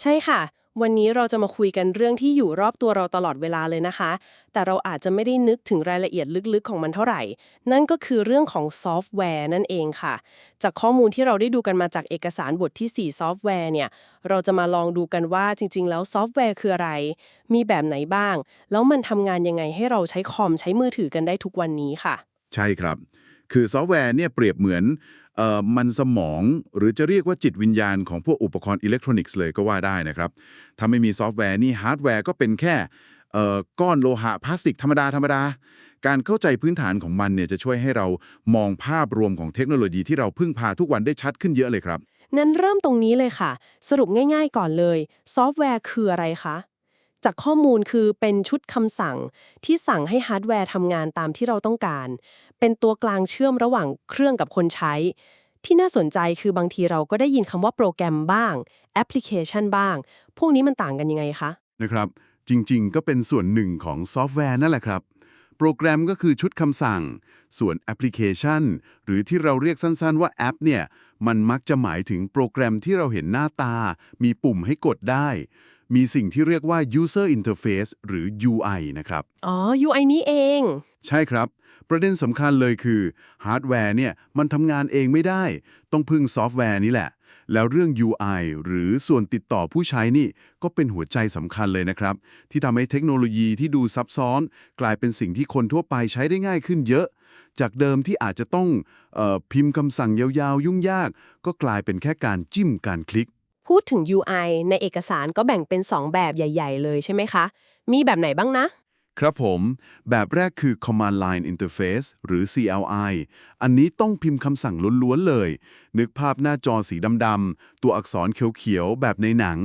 ใช่ค่ะ วันนี้เราจะมาคุยกันเรื่องที่อยู่รอบตัวเราตลอดเวลาเลยนะคะ แต่เราอาจจะไม่ได้นึกถึงรายละเอียดลึกๆ ของมันเท่าไหร่ นั่นก็คือเรื่องของซอฟต์แวร์นั่นเองค่ะ จากข้อมูลที่เราได้ดูกันมาจากเอกสารบทที่ 4 ซอฟต์แวร์เนี่ย เราจะมาลองดูกันว่าจริง ๆ แล้วซอฟต์แวร์คืออะไร มีแบบไหนบ้าง แล้วมันทำงานยังไงให้เราใช้คอมใช้มือถือกันได้ทุกวันนี้ค่ะ ใช่ครับ คือซอฟต์แวร์เนี่ยเปรียบเหมือน มันสมองหรือจะเรียกว่าจิตวิญญาณของพวกอุปกรณ์อิเล็กทรอนิกส์เลยก็ว่าได้นะครับถ้าไม่มีซอฟต์แวร์นี่ฮาร์ดแวร์ก็เป็นแค่ก้อนโลหะพลาสติกธรรมดาธรรมดาการเข้าใจพื้นฐานของมันเนี่ยจะช่วยให้เรามองภาพรวมของเทคโนโลยีที่เราพึ่งพาทุกวันได้ชัดขึ้นเยอะเลยครับงั้นเริ่มตรงนี้เลยค่ะ สรุปง่ายๆก่อนเลย ซอฟต์แวร์คืออะไรคะ จากข้อมูลคือเป็นชุดคำสั่งที่สั่งให้ฮาร์ดแวร์ทำงานตามที่เราต้องการ เป็นตัวกลางเชื่อมระหว่างเครื่องกับคนใช้ ที่น่าสนใจคือบางทีเราก็ได้ยินคำว่าโปรแกรมบ้าง แอปพลิเคชันบ้าง พวกนี้มันต่างกันยังไงคะนะครับ จริง ๆ ก็เป็นส่วนหนึ่งของซอฟต์แวร์นั่นแหละครับโปรแกรมก็คือชุดคำสั่ง ส่วนแอปพลิเคชัน หรือที่เราเรียกสั้นๆว่าแอปเนี่ย มันมักจะหมายถึงโปรแกรมที่เราเห็นหน้าตา มีปุ่มให้กดได้ มีสิ่งที่เรียกว่า user interface หรือ UI นะครับ อ๋อ UI นี้เอง ใช่ครับ ประเด็นสำคัญเลยคือฮาร์ดแวร์เนี่ยมันทำงานเองไม่ได้ ต้องพึ่งซอฟต์แวร์นี่แหละ แล้วเรื่อง UI หรือส่วนติดต่อผู้ใช้นี่ ก็เป็นหัวใจสำคัญเลยนะครับ ที่ทำให้เทคโนโลยีที่ดูซับซ้อน กลายเป็นสิ่งที่คนทั่วไปใช้ได้ง่ายขึ้นเยอะ จากเดิมที่อาจจะต้องเออพิมพ์คำสั่งยาวๆ ยุ่งยาก ก็กลายเป็นแค่การจิ้มการคลิก พูดถึง UI ในเอกสารก็แบ่งเป็น 2 แบบใหญ่ ๆ เลยใช่ไหมคะ มีแบบไหนบ้างนะ ครับผม แบบแรกคือ Command Line Interface หรือ CLI อันนี้ต้องพิมพ์คำสั่งล้วนๆเลย นึกภาพหน้าจอสีดำๆ ตัวอักษรเขียวๆ แบบในหนัง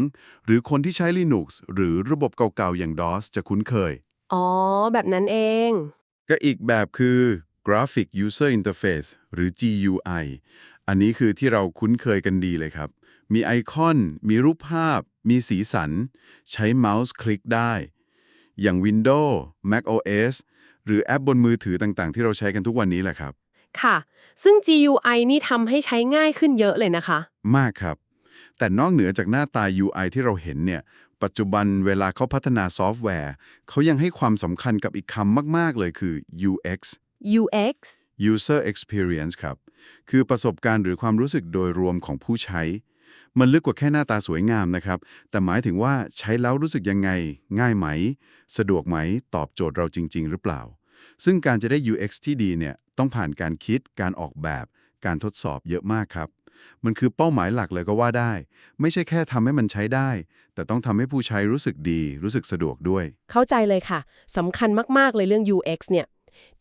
หรือคนที่ใช้ Linux หรือระบบเก่าๆ อย่าง DOS จะคุ้นเคย อ๋อ แบบนั้นเอง ก็อีกแบบคือ Graphic User Interface หรือ GUI อันนี้คือที่เราคุ้นเคยกันดีเลยครับ มีไอคอน มีรูปภาพ มีสีสัน ใช้เมาส์คลิกได้ อย่าง Windows Mac OS หรือแอปบนมือถือต่างๆ ที่เราใช้กันทุกวันนี้แหละครับ ค่ะ ซึ่ง GUI นี่ทำให้ใช้ง่ายขึ้นเยอะเลยนะคะ มากครับ แต่นอกเหนือจากหน้าตา UI ที่เราเห็นเนี่ย ปัจจุบันเวลาเขาพัฒนาซอฟต์แวร์ เขายังให้ความสำคัญกับอีกคำมาก ๆ เลยคือ UX UX User Experience ครับ คือประสบการณ์หรือความรู้สึกโดยรวมของผู้ใช้ มันลึกกว่าแค่หน้าตาสวยงามนะครับ แต่หมายถึงว่าใช้แล้วรู้สึกยังไง ง่ายไหม สะดวกไหม ตอบโจทย์เราจริง ๆ หรือเปล่า ซึ่งการจะได้ UX ที่ดีเนี่ยต้องผ่านการคิด การออกแบบ การทดสอบเยอะมากครับ มันคือเป้าหมายหลักเลยก็ว่าได้ ไม่ใช่แค่ทำให้มันใช้ได้ แต่ต้องทำให้ผู้ใช้รู้สึกดี รู้สึกสะดวกด้วย เข้าใจเลยค่ะสำคัญมากๆเลยเรื่อง UX เนี่ย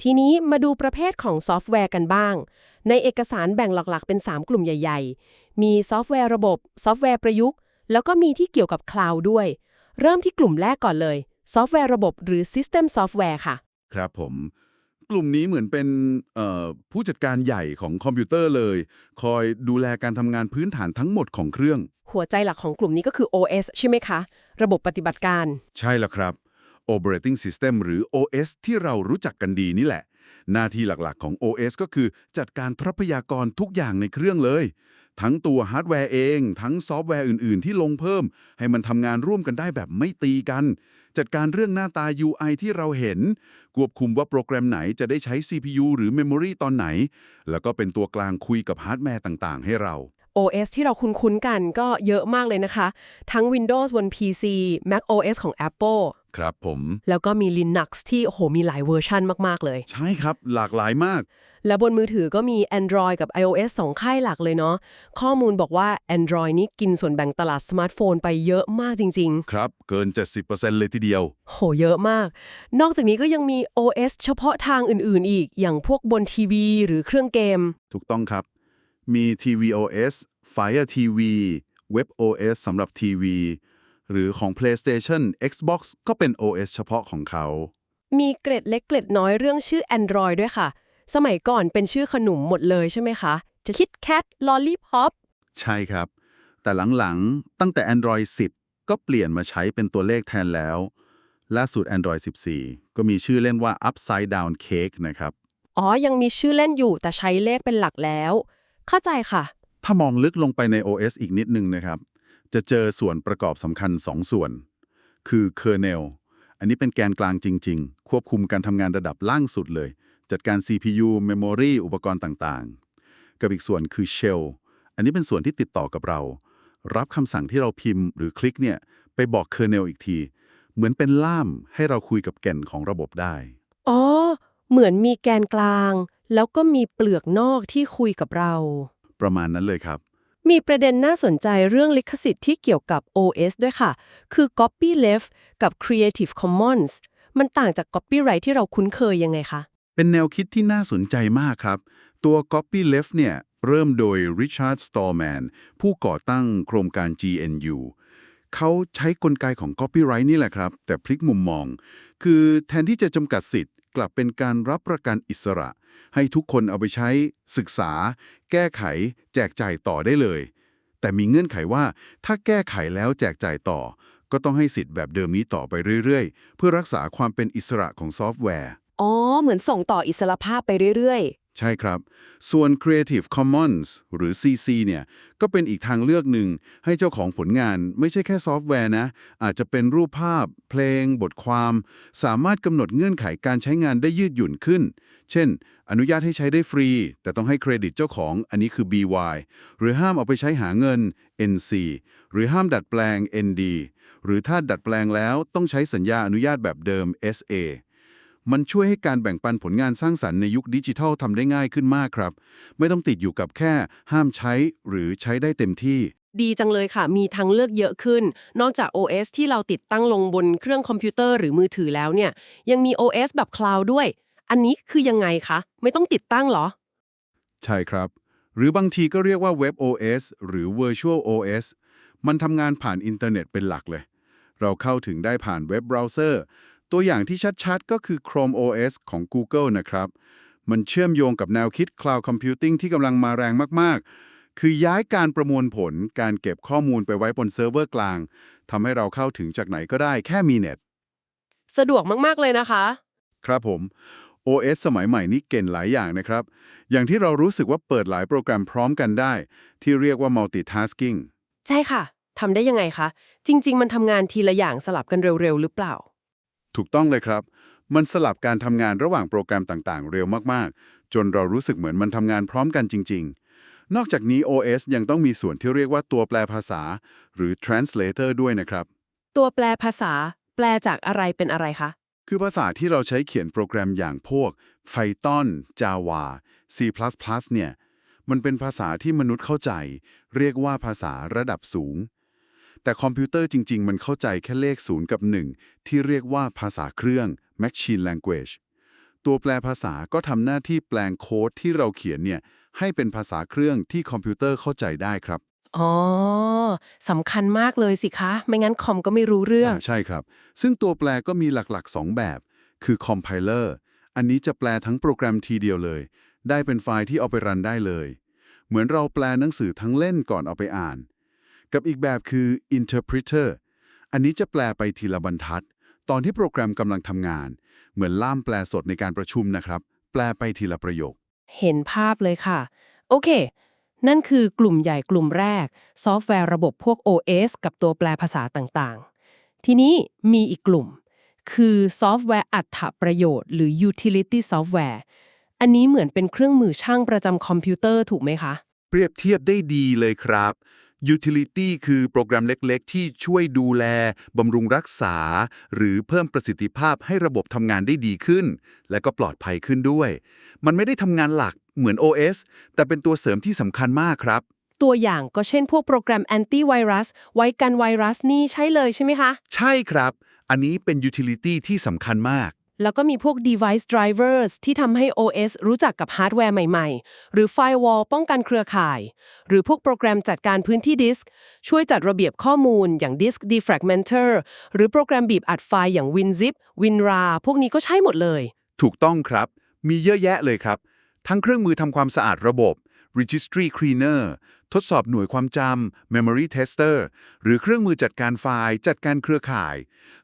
ทีนี้มาดูประเภทของซอฟต์แวร์กันบ้าง ในเอกสารแบ่งหลักๆ เป็น 3 กลุ่มใหญ่ๆ มีซอฟต์แวร์ระบบ ซอฟต์แวร์ประยุกต์ แล้วก็มีที่เกี่ยวกับคลาวด์ด้วย เริ่มที่กลุ่มแรกก่อนเลย ซอฟต์แวร์ระบบหรือ System Software ค่ะ ครับผมกลุ่มนี้เหมือนเป็นเอ่อผู้จัดการใหญ่ของคอมพิวเตอร์เลย คอยดูแลการทำงานพื้นฐานทั้งหมดของเครื่อง หัวใจหลักของกลุ่มนี้ก็คือ OS ใช่ไหมคะ ระบบปฏิบัติการ ใช่แล้วครับ Operating System หรือ OS ที่เรารู้จักกันดีนี่แหละ หน้าที่หลักๆของ OS ก็คือจัดการทรัพยากรทุกอย่างในเครื่องเลย ทั้งตัวฮาร์ดแวร์เอง ทั้งซอฟต์แวร์อื่น ๆ ที่ลงเพิ่ม ให้มันทำงานร่วมกันได้แบบไม่ตีกัน จัดการเรื่องหน้าตา UI ที่เราเห็น ควบคุมว่าโปรแกรมไหนจะได้ใช้ CPU หรือ Memory ตอนไหน แล้วก็เป็นตัวกลางคุยกับฮาร์ดแวร์ต่าง ๆ ให้เรา OS ที่เราคุ้นๆกันก็เยอะมากเลยนะคะ ทั้ง Windows บน PC Mac OS ของ Apple ครับผม แล้วก็มี Linux ที่โอ้โหมีหลายเวอร์ชันมาก ๆ เลย ใช่ครับหลากหลายมาก และบนมือถือก็มี Android กับ iOS 2 ค่ายหลักเลยเนาะข้อมูลบอกว่า Android นี่กินส่วนแบ่งตลาดสมาร์ทโฟนไปเยอะมากจริงครับ เกิน 70%เลยทีเดียวๆโหเยอะมาก นอกจากนี้ก็ยังมี OS เฉพาะทางอื่น ๆ อีก อย่างพวกบนทีวีหรือเครื่องเกม ถูกต้องครับ มี tvOS Fire TV WebOS สำหรับทีวี หรือของ PlayStation Xbox ก็เป็น OS เฉพาะของเขา มีเกร็ดเล็กเกร็ดน้อยเรื่องชื่อ Android ด้วยค่ะ สมัยก่อนเป็นชื่อขนมหมดเลยใช่ไหมคะ จะคิด Cat Lollipop ใช่ครับ แต่หลังๆ ตั้งแต่ Android 10 ก็เปลี่ยนมาใช้เป็นตัวเลขแทนแล้ว ล่าสุด Android 14 ก็มีชื่อเล่นว่า Upside Down Cake นะครับ อ๋อ ยังมีชื่อเล่นอยู่แต่ใช้เลขเป็นหลักแล้ว เข้าใจค่ะ ถ้ามองลึกลงไปใน OS อีกนิดนึงนะครับ จะเจอส่วนประกอบสำคัญ 2 ส่วน คือ kernel อันนี้เป็นแกนกลางจริง ๆ ควบคุมการทำงานระดับล่างสุดเลย จัดการ CPU memory อุปกรณ์ต่างๆ กับอีกส่วนคือ shell อันนี้เป็นส่วนที่ติดต่อกับเรา รับคำสั่งที่เราพิมพ์หรือคลิกเนี่ยไปบอก kernel อีกที เหมือนเป็นล่ามให้เราคุยกับแก่นของระบบได้ อ๋อ เหมือนมีแกนกลาง แล้วก็มีเปลือกนอกที่คุยกับเรา ประมาณนั้นเลยครับ มีประเด็นน่าสนใจเรื่องลิขสิทธิ์ที่เกี่ยวกับ OS ด้วยค่ะ คือ copyleft กับ Creative Commons มันต่างจาก copyright ที่เราคุ้นเคยยังไงคะ เป็นแนวคิดที่น่าสนใจมากครับ ตัว Copyleft เนี่ยเริ่มโดย Richard Stallman ผู้ก่อตั้งโครงการ GNU เขาใช้กลไกของ Copyright นี่แหละครับ แต่พลิกมุมมอง คือแทนที่จะจำกัดสิทธิ์ กลับเป็นการรับประกันอิสระ ให้ทุกคนเอาไปใช้ศึกษา แก้ไข แจกจ่ายต่อได้เลย แต่มีเงื่อนไขว่าถ้าแก้ไขแล้วแจกจ่ายต่อ ก็ต้องให้สิทธิ์แบบเดิมนี้ต่อไปเรื่อยๆ เพื่อรักษาความเป็นอิสระของซอฟต์แวร์ อ๋อ เหมือนส่งต่ออิสรภาพไปเรื่อย ใช่ครับ ส่วน Creative Commons หรือ CC เนี่ย ก็เป็นอีกทางเลือกหนึ่ง ให้เจ้าของผลงานไม่ใช่แค่ซอฟต์แวร์นะ อาจจะเป็นรูปภาพ เพลง บทความ สามารถกำหนดเงื่อนไขการใช้งานได้ยืดหยุ่นขึ้น เช่น อนุญาตให้ใช้ได้ฟรี แต่ต้องให้เครดิตเจ้าของอันนี้คือ BY หรือห้ามเอาไปใช้หาเงิน NC หรือห้ามดัดแปลง ND หรือถ้าดัดแปลงแล้วต้องใช้สัญญาอนุญาตแบบเดิม SA มันช่วยให้การแบ่งปันผลงานสร้างสรรค์ในยุคดิจิทัลทำได้ง่ายขึ้นมากครับ ไม่ต้องติดอยู่กับแค่ ห้ามใช้หรือใช้ได้เต็มที่ ดีจังเลยค่ะ มีทางเลือกเยอะขึ้น นอกจาก OS ที่เราติดตั้งลงบนเครื่องคอมพิวเตอร์หรือมือถือแล้วเนี่ย ยังมี OS แบบคลาวด์ด้วย อันนี้คือยังไงคะ ไม่ต้องติดตั้งเหรอ ใช่ครับ หรือบางทีก็เรียกว่า Web OS หรือ Virtual OS มันทำงานผ่านอินเทอร์เน็ตเป็นหลักเลย เราเข้าถึงได้ผ่านเว็บเบราว์เซอร์ ตัวอย่างที่ชัดๆ ก็คือ Chrome OS ของ Google นะครับ มันเชื่อมโยงกับแนวคิด Cloud Computing ที่กำลังมาแรงมากๆ คือย้ายการประมวลผลการเก็บข้อมูลไปไว้บนเซิร์ฟเวอร์กลางทำให้เราเข้าถึงจากไหนก็ได้แค่มีเน็ต สะดวกมากๆเลยนะคะ ครับผม OS สมัยใหม่นี้เก่งหลายอย่างนะครับ อย่างที่เรารู้สึกว่าเปิดหลายโปรแกรมพร้อมกันได้ ที่เรียกว่า multitasking ใช่ค่ะทำได้ยังไงคะ จริง ๆ มันทำงานทีละอย่างสลับกันเร็ว ๆ หรือเปล่า ถูกต้องเลยครับ มันสลับการทำงานระหว่างโปรแกรมต่างๆ เร็วมากๆ จนเรารู้สึกเหมือนมันทำงานพร้อมกันจริง ๆ นอกจากนี้ OS ยังต้องมีส่วนที่เรียกว่าตัวแปลภาษา หรือ translator ด้วยนะครับ ตัวแปลภาษา แปลจากอะไรเป็นอะไรคะ คือภาษาที่เราใช้เขียนโปรแกรมอย่างพวก Python Java C++ เนี่ย มันเป็นภาษาที่มนุษย์เข้าใจ เรียกว่าภาษาระดับสูง แต่คอมพิวเตอร์จริง ๆ มันเข้าใจแค่เลข 0 กับ 1 ที่เรียกว่าภาษาเครื่อง Machine Language ตัวแปลภาษาก็ทำหน้าที่แปลงโค้ดที่เราเขียนเนี่ยให้เป็นภาษาเครื่องที่คอมพิวเตอร์เข้าใจได้ครับ อ๋อสำคัญมากเลยสิคะ ไม่งั้นคอมก็ไม่รู้เรื่องอ่าใช่ครับ ซึ่งตัวแปลก็มีหลักๆ 2 แบบ คือ compiler อันนี้จะแปลทั้งโปรแกรมทีเดียวเลย ได้เป็นไฟล์ที่เอาไปรันได้เลย เหมือนเราแปลหนังสือทั้งเล่นก่อนเอาไปอ่าน กับอีกแบบคือ interpreter อันนี้จะแปลไปทีละบรรทัด ตอนที่โปรแกรมกำลังทำงาน เหมือนล่ามแปลสดในการประชุมนะครับ แปลไปทีละประโยค เห็นภาพเลยค่ะ โอเค นั่นคือกลุ่มใหญ่กลุ่มแรก ซอฟต์แวร์ระบบพวก OS กับตัวแปลภาษาต่างๆ ทีนี้มีอีกกลุ่ม คือซอฟต์แวร์อัตถประโยชน์ หรือ utility software อันนี้เหมือนเป็นเครื่องมือช่างประจำคอมพิวเตอร์ถูกไหมคะ เปรียบเทียบได้ดีเลยครับ Utility คือโปรแกรมเล็กๆ ที่ช่วยดูแล บำรุงรักษา หรือเพิ่มประสิทธิภาพให้ระบบทำงานได้ดีขึ้น และก็ปลอดภัยขึ้นด้วย มันไม่ได้ทำงานหลักเหมือน OS แต่เป็นตัวเสริมที่สำคัญมากครับ ตัวอย่างก็เช่นพวกโปรแกรมแอนตี้ไวรัสไว้กันไวรัสนี่ใช่เลยใช่ไหมคะ ใช่ครับ อันนี้เป็น Utility ที่สำคัญมาก แล้วก็มีพวก device drivers ที่ทำให้ OS รู้จักกับฮาร์ดแวร์ใหม่ๆ หรือ firewall ป้องกันเครือข่าย หรือพวกโปรแกรมจัดการพื้นที่ดิสก์ช่วยจัดระเบียบข้อมูลอย่าง disk defragmenter หรือโปรแกรมบีบอัดไฟล์อย่าง WinZip WinRAR พวกนี้ก็ใช้หมดเลย ถูกต้องครับ มีเยอะแยะเลยครับ ทั้งเครื่องมือทำความสะอาดระบบ Registry Cleaner ทดสอบหน่วยความจำ Memory Tester หรือเครื่องมือจัดการไฟล์จัดการเครือข่าย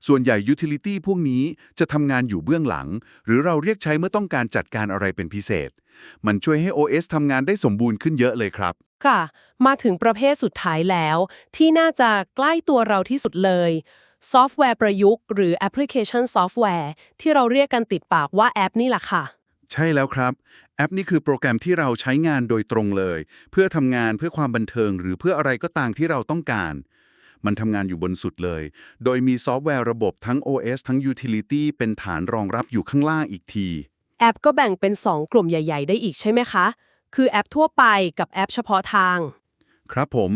ส่วนใหญ่ Utility พวกนี้จะทำงานอยู่เบื้องหลัง หรือเราเรียกใช้เมื่อต้องการจัดการอะไรเป็นพิเศษ มันช่วยให้ OS ทำงานได้สมบูรณ์ขึ้นเยอะเลยครับ ค่ะ มาถึงประเภทสุดท้ายแล้ว ที่น่าจะใกล้ตัวเราที่สุดเลยซอฟต์แวร์ประยุกต์หรือแอปพลิเคชันซอฟต์แวร์ที่เราเรียกกันติดปากว่าแอปนี่แหละค่ะ ใช่แล้วครับ แอปนี่คือโปรแกรมที่เราใช้งานโดยตรงเลย เพื่อทำงานเพื่อความบันเทิง หรือเพื่ออะไรก็ตามที่เราต้องการ มันทำงานอยู่บนสุดเลย โดยมีซอฟต์แวร์ระบบทั้ง OS ทั้ง Utility เป็นฐานรองรับอยู่ข้างล่างอีกที แอปก็แบ่งเป็น 2 กลุ่มใหญ่ ๆ ได้อีกใช่ไหมคะ คือแอปทั่วไปกับแอปเฉพาะทาง ครับผม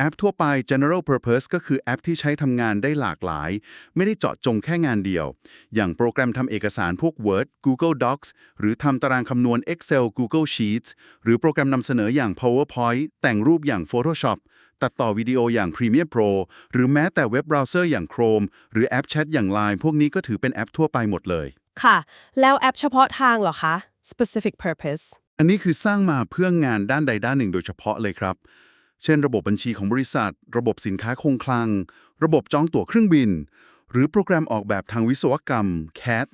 แอปทั่วไป general purpose ก็คือแอปที่ใช้ทำงานได้หลากหลาย ไม่ได้เจาะจงแค่งานเดียว อย่างโปรแกรมทำเอกสารพวก Word Google Docs หรือทำตารางคำนวณ Excel Google Sheets หรือโปรแกรมนำเสนออย่าง PowerPoint แต่งรูปอย่าง Photoshop ตัดต่อวิดีโออย่าง Premiere Pro หรือแม้แต่เว็บเบราว์เซอร์อย่าง Chrome หรือแอปแชทอย่าง Line พวกนี้ก็ถือเป็นแอปทั่วไปหมดเลย ค่ะ แล้วแอปเฉพาะทางเหรอคะ specific purpose อันนี้คือสร้างมาเพื่องานด้านใดด้านหนึ่งโดยเฉพาะเลยครับ เช่น ระบบบัญชีของบริษัท ระบบสินค้าคงคลัง ระบบจองตั๋วเครื่องบิน หรือโปรแกรมออกแบบทางวิศวกรรม CAD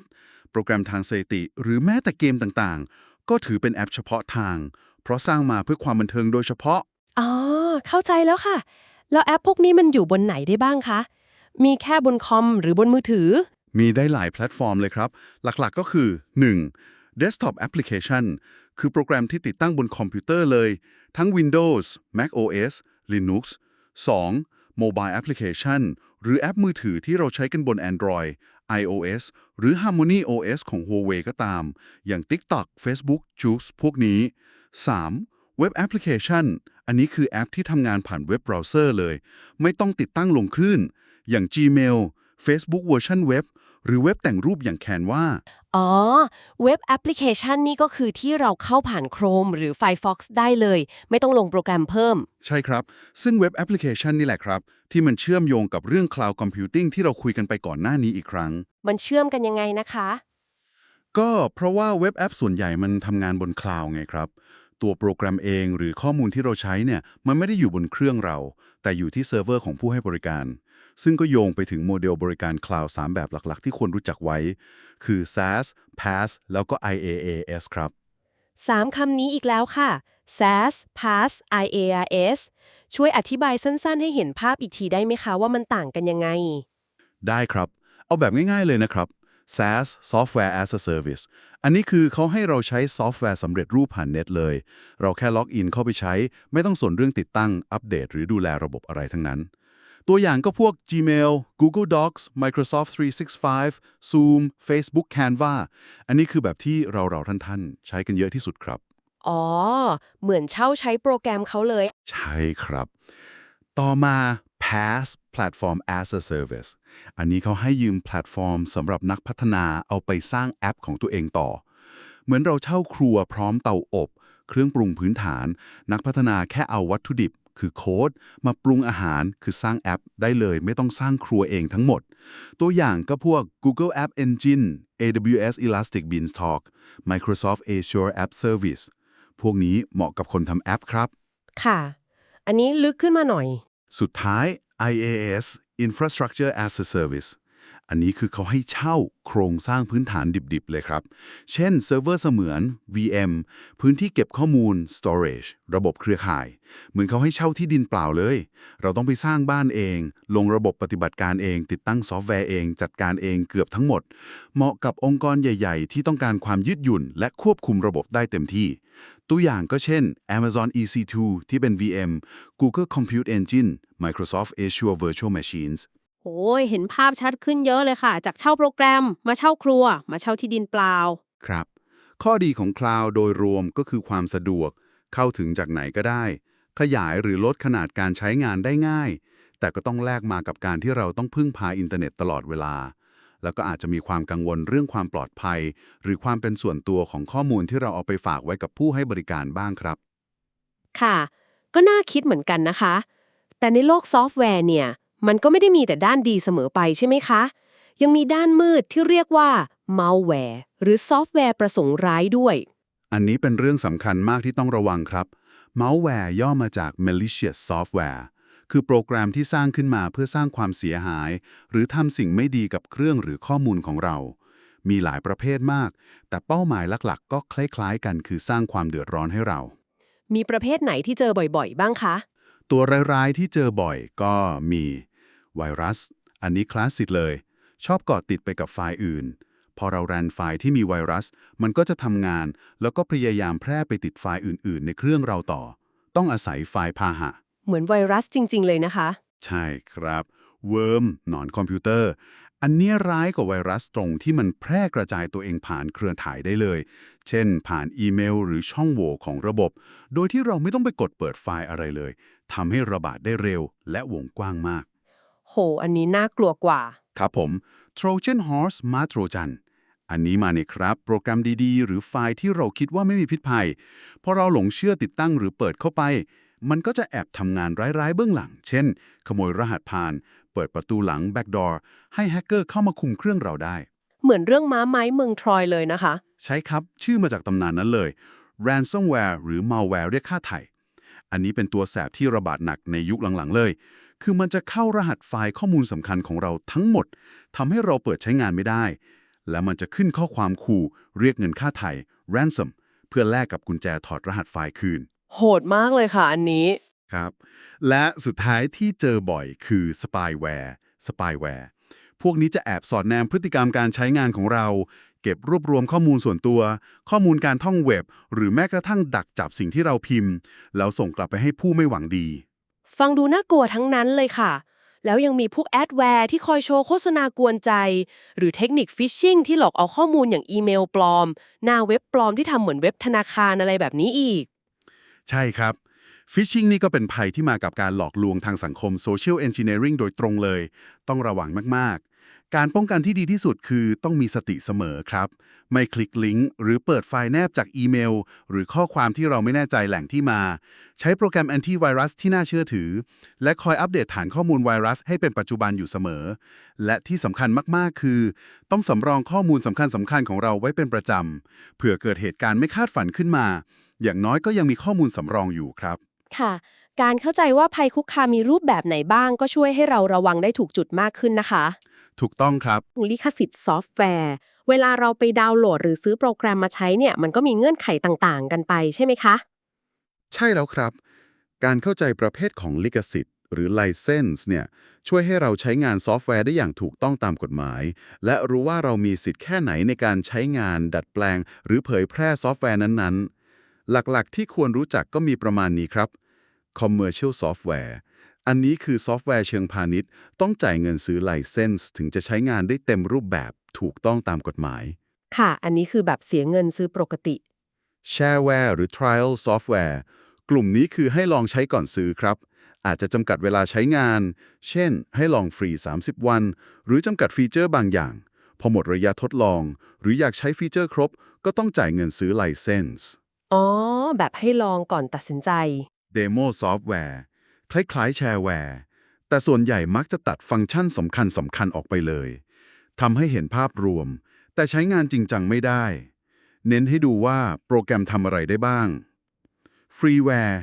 โปรแกรมทางสถิติ หรือแม้แต่เกมต่างๆ ก็ถือเป็นแอปเฉพาะทาง เพราะสร้างมาเพื่อความบันเทิงโดยเฉพาะ อ๋อ เข้าใจแล้วค่ะ แล้วแอปพวกนี้มันอยู่บนไหนได้บ้างคะ มีแค่บนคอมหรือบนมือถือ มีได้หลายแพลตฟอร์มเลยครับ หลักๆก็คือ 1. Desktop Application คือโปรแกรมที่ติดตั้งบนคอมพิวเตอร์เลย ทั้ง Windows Mac OS Linux 2. Mobile Application หรือแอปมือถือที่เราใช้กันบน Android iOS หรือ Harmony OS ของ Huawei ก็ตาม อย่าง TikTok Facebook Juice พวกนี้ 3. Web Application อันนี้คือแอปที่ทำงานผ่านเว็บเบราว์เซอร์เลย ไม่ต้องติดตั้งลงคลื่น อย่าง Gmail Facebook เวอร์ชันเว็บ หรือเว็บแต่งรูปอย่าง Canva อ๋อ เว็บแอปพลิเคชันนี่ก็คือที่เราเข้าผ่าน Chrome หรือ Firefox ได้เลย ไม่ต้องลงโปรแกรมเพิ่ม ใช่ครับ ซึ่งเว็บแอปพลิเคชันนี่แหละครับ ที่มันเชื่อมโยงกับเรื่อง Cloud Computing ที่เราคุยกันไปก่อนหน้านี้อีกครั้ง มันเชื่อมกันยังไงนะคะ ก็เพราะว่าเว็บแอปส่วนใหญ่มันทำงานบนคลาวด์ไงครับ ตัวโปรแกรมเองหรือข้อมูลที่เราใช้เนี่ยมันไม่ได้อยู่บนเครื่องเรา แต่อยู่ที่เซิร์ฟเวอร์ของผู้ให้บริการ ซึ่งก็โยงไปถึงโมเดลบริการคลาวด์3แบบหลักๆ ที่ควรรู้จักไว้ คือ SaaS PaaS แล้วก็ IaaS ครับ 3 คำนี้อีกแล้วค่ะ SaaS PaaS IaaS ช่วยอธิบายสั้นๆ ให้เห็นภาพอีกทีได้ไหมคะว่ามันต่างกันยังไง ได้ครับ เอาแบบง่ายๆเลยนะครับ SaaS Software as a Service อันนี้คือเขาให้เราใช้ซอฟต์แวร์สำเร็จรูปผ่านเน็ตเลย เราแค่ล็อกอินเข้าไปใช้ ไม่ต้องสนเรื่องติดตั้ง อัปเดต หรือดูแลระบบอะไรทั้งนั้น ตัวอย่างก็พวก Gmail Google Docs Microsoft 365 Zoom Facebook Canva อันนี้คือแบบที่เราเราๆท่านๆ ใช้กันเยอะที่สุดครับ อ๋อ เหมือนเช่าใช้โปรแกรมเขาเลย ใช่ครับ ต่อมา PaaS Platform as a Service อันนี้เขาให้ยืมแพลตฟอร์มสำหรับนักพัฒนาเอาไปสร้างแอปของตัวเองต่อ เหมือนเราเช่าครัวพร้อมเตาอบ เครื่องปรุงพื้นฐาน นักพัฒนาแค่เอาวัตถุดิบ คือโค้ด มาปรุงอาหารคือสร้างแอปได้เลยไม่ต้องสร้างครัวเองทั้งหมด ตัวอย่างก็พวก Google App Engine AWS Elastic Beanstalk Microsoft Azure App Service พวกนี้เหมาะกับคนทำแอปครับ ค่ะ อันนี้ลึกขึ้นมาหน่อย สุดท้าย IaaS Infrastructure as a Service อันนี้คือเขาให้เช่าโครงสร้างพื้นฐานดิบๆ เลยครับ เช่นเซิร์ฟเวอร์เสมือน VM พื้นที่เก็บข้อมูล Storage ระบบเครือข่าย เหมือนเขาให้เช่าที่ดินเปล่าเลย เราต้องไปสร้างบ้านเอง ลงระบบปฏิบัติการเอง ติดตั้งซอฟต์แวร์เอง จัดการเองเกือบทั้งหมด เหมาะกับองค์กรใหญ่ๆ ที่ต้องการความยืดหยุ่น และควบคุมระบบได้เต็มที่ ตัวอย่างก็เช่น Amazon EC2 ที่เป็น VM Google Compute Engine Microsoft Azure Virtual Machines โอ้ยเห็นภาพชัดขึ้นเยอะเลยค่ะ จากเช่าโปรแกรม มาเช่าครัว มาเช่าที่ดินเปล่า ครับ ข้อดีของคลาวด์โดยรวมก็คือความสะดวก เข้าถึงจากไหนก็ได้ ขยายหรือลดขนาดการใช้งานได้ง่าย แต่ก็ต้องแลกมากับการที่เราต้องพึ่งพาอินเทอร์เน็ตตลอดเวลา แล้วก็อาจจะมีความกังวลเรื่องความปลอดภัย หรือความเป็นส่วนตัวของข้อมูลที่เราเอาไปฝากไว้กับผู้ให้บริการบ้างครับ ค่ะ ก็น่าคิดเหมือนกันนะคะ แต่ในโลกซอฟต์แวร์เนี่ย มันก็ไม่ได้มีแต่ด้านดีเสมอไปใช่ไหมคะ ยังมีด้านมืดที่เรียกว่า malware หรือซอฟต์แวร์ประสงค์ร้ายด้วย อันนี้เป็นเรื่องสำคัญมากที่ต้องระวังครับ malware ย่อมาจาก malicious software คือโปรแกรมที่สร้างขึ้นมาเพื่อสร้างความเสียหาย หรือทำสิ่งไม่ดีกับเครื่องหรือข้อมูลของเรา มีหลายประเภทมาก แต่เป้าหมายหลักๆ ก็คล้ายๆ กันคือสร้างความเดือดร้อนให้เรา มีประเภทไหนที่เจอบ่อยๆ บ้างคะ ตัวร้ายๆที่เจอบ่อยก็มี ไวรัส อันนี้คลาสสิกเลย ชอบเกาะติดไปกับไฟล์อื่น พอเรารันไฟล์ที่มีไวรัส มันก็จะทำงาน แล้วก็พยายามแพร่ไปติดไฟล์อื่น ๆ ในเครื่องเราต่อ ต้องอาศัยไฟล์พาหะ เหมือนไวรัสจริง ๆ เลยนะคะ ใช่ครับ เวิร์มหนอนคอมพิวเตอร์ อันเนี้ยร้ายกว่าไวรัสตรงที่มันแพร่กระจายตัวเองผ่านเครือข่ายได้เลย เช่น ผ่านอีเมล หรือช่องโหว่ของระบบ โดยที่เราไม่ต้องไปกดเปิดไฟล์อะไรเลยทำให้ระบาดได้เร็วและวงกว้างมาก โห อันนี้น่ากลัวกว่า ครับผม Trojan Horse มาโทรจัน อันนี้มาเนี่ยครับ โปรแกรมดีๆ หรือไฟล์ที่เราคิดว่าไม่มีพิษภัย พอเราหลงเชื่อติดตั้งหรือเปิดเข้าไป มันก็จะแอบทำงานร้ายๆ เบื้องหลัง เช่น ขโมยรหัสผ่าน เปิดประตูหลัง backdoor ให้แฮกเกอร์เข้ามาคุมเครื่องเราได้ เหมือนเรื่องม้าไม้เมืองทรอยเลยนะคะ ใช่ครับ ชื่อมาจากตำนานนั้นเลย ransomware หรือ malware เรียกค่าไถ่ อันนี้เป็นตัวแสบที่ระบาดหนักในยุคหลังๆเลย คือมันจะเข้ารหัสไฟล์ข้อมูลสำคัญของเราทั้งหมดทำให้เราเปิดใช้งานไม่ได้ และมันจะขึ้นข้อความขู่เรียกเงินค่าไถ่ ransom เพื่อแลกกับกุญแจถอดรหัสไฟล์คืน โหดมากเลยค่ะอันนี้ครับ และสุดท้ายที่เจอบ่อยคือ spyware spyware พวกนี้จะแอบสอดแนมพฤติกรรมการใช้งานของเรา เก็บรวบรวมข้อมูลส่วนตัว ข้อมูลการท่องเว็บ หรือแม้กระทั่งดักจับสิ่งที่เราพิมพ์ แล้วส่งกลับไปให้ผู้ไม่หวังดี ฟังดูน่ากลัวทั้งนั้นเลยค่ะ แล้วยังมีพวกแอดแวร์ที่คอยโชว์โฆษณากวนใจ หรือเทคนิคฟิชชิงที่หลอกเอาข้อมูลอย่างอีเมลปลอม หน้าเว็บปลอมที่ทำเหมือนเว็บธนาคารอะไรแบบนี้อีก ใช่ครับฟิชชิงนี่ก็เป็นภัยที่มากับการหลอกลวงทางสังคมโซเชียลเอนจิเนียริงโดยตรงเลย ต้องระวังมากๆ การป้องกันที่ดีที่สุดคือต้องมีสติเสมอครับ ไม่คลิกลิงก์หรือเปิดไฟล์แนบจากอีเมล หรือข้อความที่เราไม่แน่ใจแหล่งที่มา ใช้โปรแกรมแอนตี้ไวรัสที่น่าเชื่อถือ และคอยอัปเดตฐานข้อมูลไวรัสให้เป็นปัจจุบันอยู่เสมอ และที่สำคัญมากๆ คือ ต้องสำรองข้อมูลสำคัญสำคัญๆของเราไว้เป็นประจำเผื่อเกิดเหตุการณ์ไม่คาดฝันขึ้นมา อย่างน้อยก็ยังมีข้อมูลสำรองอยู่ครับ ค่ะ การเข้าใจว่าภัยคุกคามมีรูปแบบไหนบ้าง ก็ช่วยให้เราระวังได้ถูกจุดมากขึ้นนะคะ ถูกต้องครับ ลิขสิทธิ์ซอฟต์แวร์ เวลาเราไปดาวน์โหลด หรือซื้อโปรแกรมมาใช้เนี่ยมันก็มีเงื่อนไขต่างๆ กันไปใช่ไหมคะ ใช่แล้วครับ การเข้าใจประเภทของลิขสิทธิ์ หรือ license เนี่ยช่วยให้เราใช้งานซอฟต์แวร์ได้อย่างถูกต้องตามกฎหมาย และรู้ว่าเรามีสิทธิ์แค่ไหนในการใช้งาน ดัดแปลง หรือเผยแพร่ซอฟต์แวร์นั้นๆ หลักๆ ที่ควรรู้จักก็มีประมาณนี้ครับ commercial software อันนี้คือซอฟต์แวร์เชิงพาณิชย์ ต้องจ่ายเงินซื้อ license ถึงจะใช้งานได้เต็มรูปแบบถูกต้องตามกฎหมาย ค่ะ อันนี้คือแบบเสียเงินซื้อปกติ Shareware หรือ Trial Software กลุ่มนี้คือให้ลองใช้ก่อนซื้อครับ อาจจะจำกัดเวลาใช้งาน เช่น ให้ลองฟรี 30 วัน หรือจำกัดฟีเจอร์บางอย่าง พอหมดระยะทดลอง หรืออยากใช้ฟีเจอร์ครบ ก็ต้องจ่ายเงินซื้อ License อ๋อ แบบให้ลองก่อนตัดสินใจ Demo Software คล้ายๆ Shareware แต่ส่วนใหญ่มักจะตัดฟังก์ชันสำคัญสำคัญออกไปเลยทำให้เห็นภาพรวม แต่ใช้งานจริงจังไม่ได้ เน้นให้ดูว่าโปรแกรมทำอะไรได้บ้างฟรีแวร์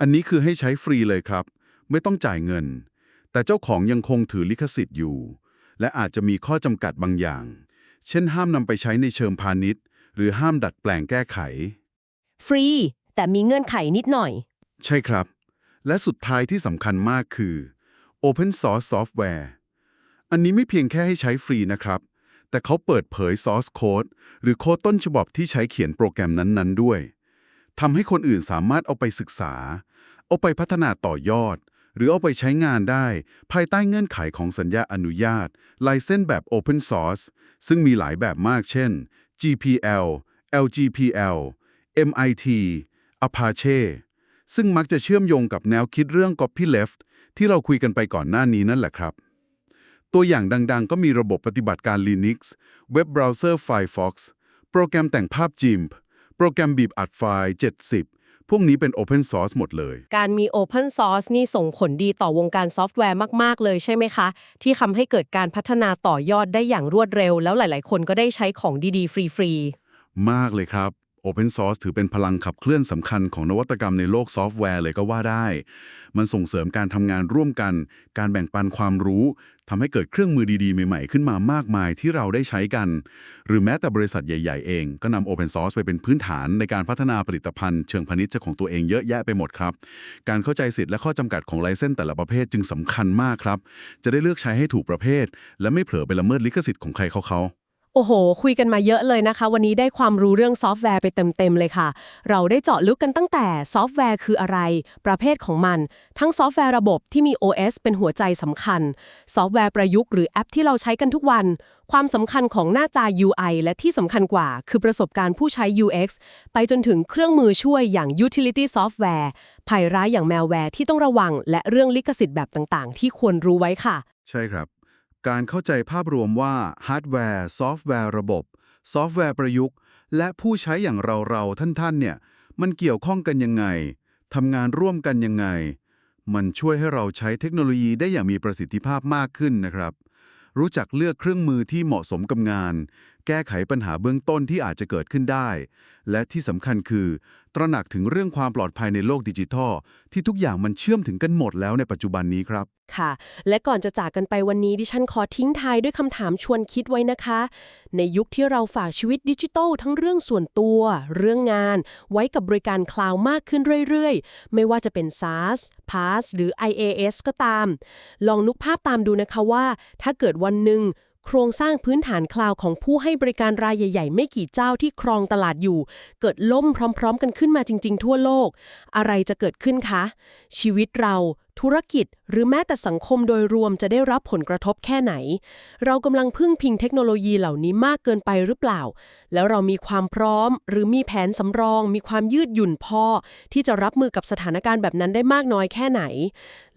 อันนี้คือให้ใช้ฟรีเลยครับ ไม่ต้องจ่ายเงิน แต่เจ้าของยังคงถือลิขสิทธิ์อยู่ และอาจจะมีข้อจำกัดบางอย่าง เช่นห้ามนำไปใช้ในเชิงพาณิชย์ หรือห้ามดัดแปลงแก้ไข ฟรี แต่มีเงื่อนไขนิดหน่อย ใช่ครับ และสุดท้ายที่สำคัญมากคือ Open Source Software อันนี้ไม่เพียงแค่ให้ใช้ฟรีนะครับ แต่เขาเปิดเผย Source Code หรือโค้ดต้นฉบับที่ใช้เขียนโปรแกรมนั้นๆ ด้วยทำให้คนอื่นสามารถเอาไปศึกษา เอาไปพัฒนาต่อยอด หรือเอาไปใช้งานได้ ภายใต้เงื่อนไขของสัญญาอนุญาตลายเส้นแบบ Open Source ซึ่งมีหลายแบบมากเช่น GPL LGPL MIT Apache ซึ่งมักจะเชื่อมโยงกับแนวคิดเรื่อง copyleft ที่เราคุยกันไปก่อนหน้านี้นั่นแหละครับ ตัวอย่างดังๆ ก็มีระบบปฏิบัติการ Linux เว็บเบราว์เซอร์ Firefox โปรแกรมแต่งภาพ GIMP โปรแกรมบีบอัดไฟล์ 70 พวกนี้เป็น Open Source หมดเลย การมี Open Source นี่ส่งผลดีต่อวงการซอฟต์แวร์มาก ๆ เลยใช่ไหมคะ ที่ทำให้เกิดการพัฒนาต่อยอดได้อย่างรวดเร็ว แล้วหลาย ๆ คนก็ได้ใช้ของดี ๆ ฟรีมากเลยครับ Open Source ถือเป็นพลังขับเคลื่อนสำคัญของนวัตกรรมในโลกซอฟต์แวร์เลยก็ว่าได้ มันส่งเสริมการทำงานร่วมกัน การแบ่งปันความรู้ทำให้เกิดเครื่องมือดีๆ ใหม่ๆ ขึ้นมามากมายที่เราได้ใช้กัน หรือแม้แต่บริษัทใหญ่ ๆ เองก็นำ Open Source ไปเป็นพื้นฐานในการพัฒนาผลิตภัณฑ์เชิงพาณิชย์ของตัวเองเยอะแยะไปหมดครับ การเข้าใจสิทธิ์และข้อจำกัดของไลเซนส์แต่ละประเภทจึงสำคัญมากครับ จะได้เลือกใช้ให้ถูกประเภท และไม่เผลอไปละเมิดลิขสิทธิ์ของใครเขาเขา โอ้โห คุยกันมาเยอะเลยนะคะ วันนี้ได้ความรู้เรื่องซอฟต์แวร์ไปเต็ม ๆ เลยค่ะ เราได้เจาะลึกกันตั้งแต่ซอฟต์แวร์คืออะไร ประเภทของมัน ทั้งซอฟต์แวร์ระบบที่มี OS เป็นหัวใจสำคัญ ซอฟต์แวร์ประยุกต์หรือแอปที่เราใช้กันทุกวัน ความสำคัญของหน้าจา UI และที่สำคัญกว่า คือประสบการณ์ผู้ใช้ UX ไปจนถึงเครื่องมือช่วยอย่าง Utility Software ภัยร้ายอย่างแมวแวร์ที่ต้องระวัง และเรื่องลิขสิทธิ์แบบต่างๆ ที่ควรรู้ไว้ค่ะ ใช่ครับ การเข้าใจภาพรวมว่าฮาร์ดแวร์ ซอฟต์แวร์ระบบ ซอฟต์แวร์ประยุกต์ และผู้ใช้อย่างเราเราๆ ท่านๆ เนี่ย มันเกี่ยวข้องกันยังไงทำงานร่วมกันยังไง มันช่วยให้เราใช้เทคโนโลยีได้อย่างมีประสิทธิภาพมากขึ้นนะครับ รู้จักเลือกเครื่องมือที่เหมาะสมกับงาน แก้ไขปัญหาเบื้องต้นที่อาจจะเกิดขึ้นได้ และที่สำคัญคือ ตระหนักถึงเรื่องความปลอดภัยในโลกดิจิทัล ที่ทุกอย่างมันเชื่อมถึงกันหมดแล้วในปัจจุบันนี้ครับ ค่ะ และก่อนจะจากกันไปวันนี้ดิฉันขอทิ้งท้ายด้วยคำถามชวนคิดไว้นะคะ ในยุคที่เราฝากชีวิตดิจิทัลทั้งเรื่องส่วนตัว เรื่องงาน ไว้กับบริการคลาวด์มากขึ้นเรื่อยๆ ไม่ว่าจะเป็น SaaS PaaS หรือ IaaS ก็ตาม ลองนึกภาพตามดูนะคะว่า ถ้าเกิดวันหนึ่ง โครงสร้างพื้นฐานคลาวของผู้ให้บริการรายใหญ่ ๆ ไม่กี่เจ้าที่ครองตลาดอยู่ เกิดล่มพร้อม ๆ กันขึ้นมาจริง ๆ ทั่วโลก อะไรจะเกิดขึ้นคะ ชีวิตเรา ธุรกิจ หรือแม้แต่สังคมโดยรวมจะได้รับผลกระทบแค่ไหน เรากำลังพึ่งพิงเทคโนโลยีเหล่านี้มากเกินไปหรือเปล่า แล้วเรามีความพร้อม หรือมีแผนสำรอง มีความยืดหยุ่นพอ ที่จะรับมือกับสถานการณ์แบบนั้นได้มากน้อยแค่ไหน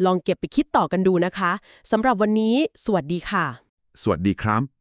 ลองเก็บไปคิดต่อกันดูนะคะสำหรับวันนี้ สวัสดีค่ะ สวัสดีครับ